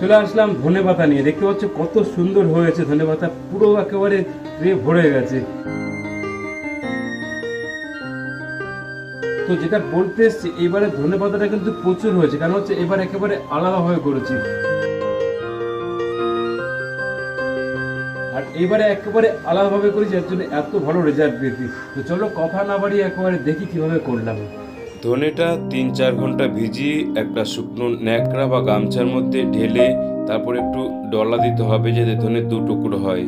চলে আসলাম ধনে পাতা নিয়ে। দেখতে পাচ্ছ কত সুন্দর হয়েছে ধনে পাতা, পুরো একেবারে ভরে গেছে। তো যেটা বলতে এসছি, এবারে ধনে পাতাটা কিন্তু প্রচুর হয়েছে, কারণ হচ্ছে এবার একেবারে আলাদাভাবে করেছি আর এবারে একেবারে আলাদাভাবে করেছি যার জন্য এত ভালো রেজাল্ট পেয়েছি। তো চলো কথা না বাড়িয়ে একেবারে দেখি কীভাবে করলাম। ধনেটা তিন চার ঘণ্টা ভিজিয়ে একটা শুকনো ন্যাকড়া বা গামছার মধ্যে ঢেলে তারপর একটু ডলা দিতে হবে যাতে ধনে দু টুকরো হয়।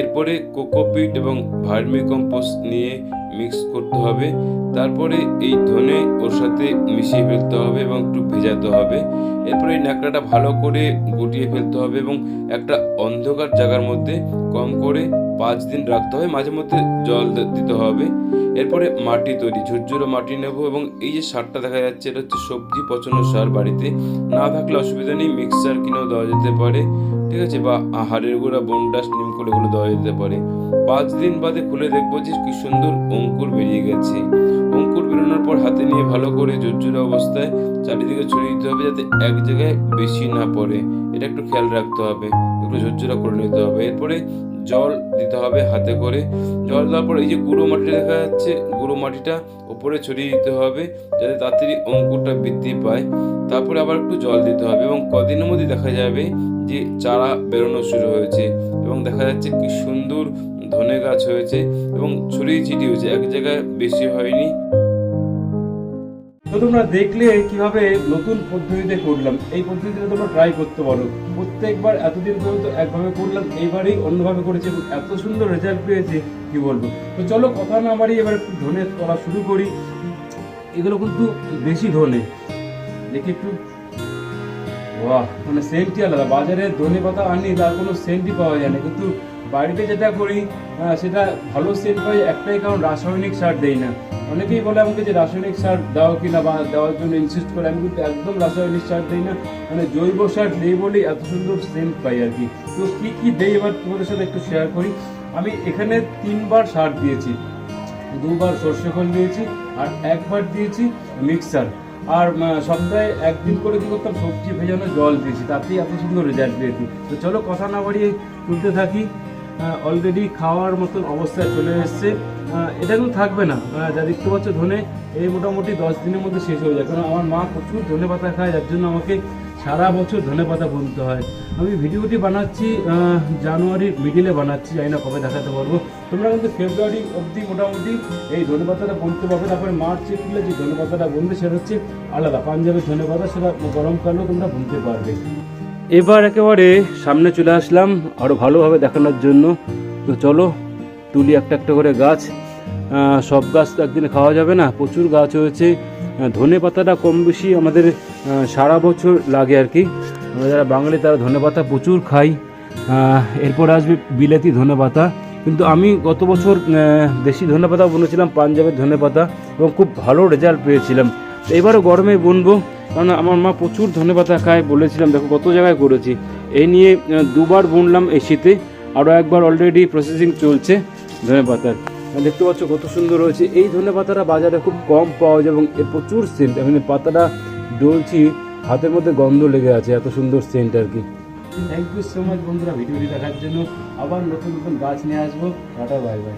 এরপরে কোকোপিট এবং ভার্মি কম্পোস্ট নিয়ে মিক্স করতে হবে। তারপরে এই ধনে ওর সাথে মিশিয়ে ফেলতে হবে এবং একটু ভেজাতে হবে। এরপরে এই ন্যাকড়াটা ভালো করে গুটিয়ে ফেলতে হবে এবং একটা অন্ধকার জায়গার মধ্যে কম করে পাঁচ দিন রাখতে হবে। মাঝে মধ্যে জল দিতে হবে। এরপরে মাটি তৈরি, ঝুরঝুরো মাটি নেব এবং এই যে সারটা দেখা যাচ্ছে, এটা হচ্ছে সবজি পচানো সার বাড়িতে। না থাকলে অসুবিধা নেই মিক্সচার কিনেও দেওয়া যেতে পারে, ঠিক আছে? বা হাড়ের গুঁড়া বন্ডাস নিম করে এগুলো দেওয়া যেতে পারে। পাঁচ দিন বাদে খুলে দেখব যে কি সুন্দর অঙ্কুর বেরিয়ে গেছে। অঙ্কুর বেরোনোর পর হাতে নিয়ে ভালো করে জোর অবস্থায় চারিদিকে ছড়িয়ে দিতে হবে যাতে এক জায়গায় বেশি না পড়ে। এটা একটু খেয়াল রাখতে হবে, একটু জোর করে নিতে হবে। এরপরে জল দিতে হবে হাতে করে। জল দেওয়ার পর এই যে গুঁড়ো মাটিটা দেখা যাচ্ছে, গুঁড়ো মাটিটা ওপরে ছড়িয়ে দিতে হবে যাতে তাড়াতাড়ি অঙ্কুরটা বৃদ্ধি পায়। তারপরে আবার একটু জল দিতে হবে এবং কদিনের মধ্যে দেখা যাবে যে চারা বেরোনো শুরু হয়েছে এবং দেখা যাচ্ছে কি সুন্দর ধনে গাছ হয়েছে এবং ছড়িয়ে ছিটিয়ে হয়েছে। এক জায়গায় বেশি হয়নি। তো তোমরা দেখলে কীভাবে নতুন পদ্ধতিতে করলাম। এই পদ্ধতিতে তোমরা ট্রাই করতে পারো। প্রত্যেকবার এতদিন পর্যন্ত একভাবে করলাম, এইবারেই অন্যভাবে করেছি এবং এত সুন্দর রেজাল্ট পেয়েছে, কি বলব? তো চলো কথা না বাড়ি এবার একটু ধনে করা শুরু করি। এগুলো কিন্তু বেশি ধনে। দেখি একটু। বাহ মানে সেন্টই আলাদা। বাজারে ধনে পাতা আনি, তার কোনো সেন্টই পাওয়া যায় না। কিন্তু বাড়িতে যেটা করি সেটা ভালো সেন্ট পাই, একটাই কারণ রাসায়নিক সার দেই না। অনেকেই বলে আমাকে যে রাসায়নিক সার দাও কিনা বা দেওয়ার জন্য ইনসিস্ট করে, আমি কিন্তু একদম রাসায়নিক সার দিই না। মানে জৈব সার দেই বলেই এত সুন্দর সেন্ট পাই আর কি। তো কি কি দেই এবার তোমাদের সাথে একটু শেয়ার করি। আমি এখানে তিনবার সার দিয়েছি। দুবার সর্ষে খোল দিয়েছি আর একবার দিয়েছি মিক্সার আর সপ্তাহে একদিন করে কি করতাম? সবজি ভেজানো জল দিয়েছি। তাতেই এত সুন্দর রেজাল্ট পেয়েছি। তো চলো কথা না বাড়িয়ে তুলতে থাকি। অলরেডি খাওয়ার মতন অবস্থায় চলে এসছে। এটা কিন্তু থাকবে না। যা দেখতে পাচ্ছ ধনে, এই মোটামুটি দশ দিনের মধ্যে শেষ হয়ে যায়। কারণ আমার মা প্রচুর ধনে পাতা খায়, যার জন্য আমাকে সারা বছর ধনে পাতা বুনতে হয়। আমি ভিডিওটি বানাচ্ছি জানুয়ারির মিডিলে বানাচ্ছি, জানি না কবে দেখাতে পারব। তোমরা কিন্তু ফেব্রুয়ারি অবধি মোটামুটি এই ধনে পাতাটা বুনতে পারবে। তারপরে মার্চ এপ্রিলে যে ধনে পাতাটা বুনবে, সেটা হচ্ছে আলাদা। পাঞ্জাবের ধনে পাতা, সেটা গরমকালেও তোমরা বুনতে পারবে। এবার একেবারে সামনে চলে আসলাম আরও ভালোভাবে দেখানোর জন্য। তো চলো, তুলি একটা একটা করে গাছ। সব গাছ তো একদিনে খাওয়া যাবে না, প্রচুর গাছ হয়েছে ধনে পাতাটা কম বেশি আমাদের সারা বছর লাগে আর কি। আমরা যারা বাঙালি, তারা ধনে পাতা প্রচুর খাই। এরপর আসবে বিলাতি ধনে পাতা। কিন্তু আমি গত বছর দেশি ধনে পাতা বুনেছিলাম, পাঞ্জাবের ধনে পাতা, এবং খুব ভালো রেজাল্ট পেয়েছিলাম। এবারও গরমে বুনবো। কারণ আমার মা প্রচুর ধনে পাতা খায় বলেছিলাম, দেখো কত জায়গায় করেছি। এই নিয়ে দুবার বুনলাম এই শীতে আরও একবার অলরেডি প্রসেসিং চলছে। ধনে পাতার দেখতে পাচ্ছ কত সুন্দর হয়েছে এই ধনে পাতাটা বাজারে খুব কম পাওয়া যায় এবং প্রচুর সেন্ট আমি পাতাটা ডলছি, হাতের মধ্যে গন্ধ লেগে আছে, এত সুন্দর সেন্ট আর কি। থ্যাংক ইউ সো মাচ বন্ধুরা ভিডিওটি দেখার জন্য। আবার নতুন নতুন গাছ নিয়ে আসব। Tata bye bye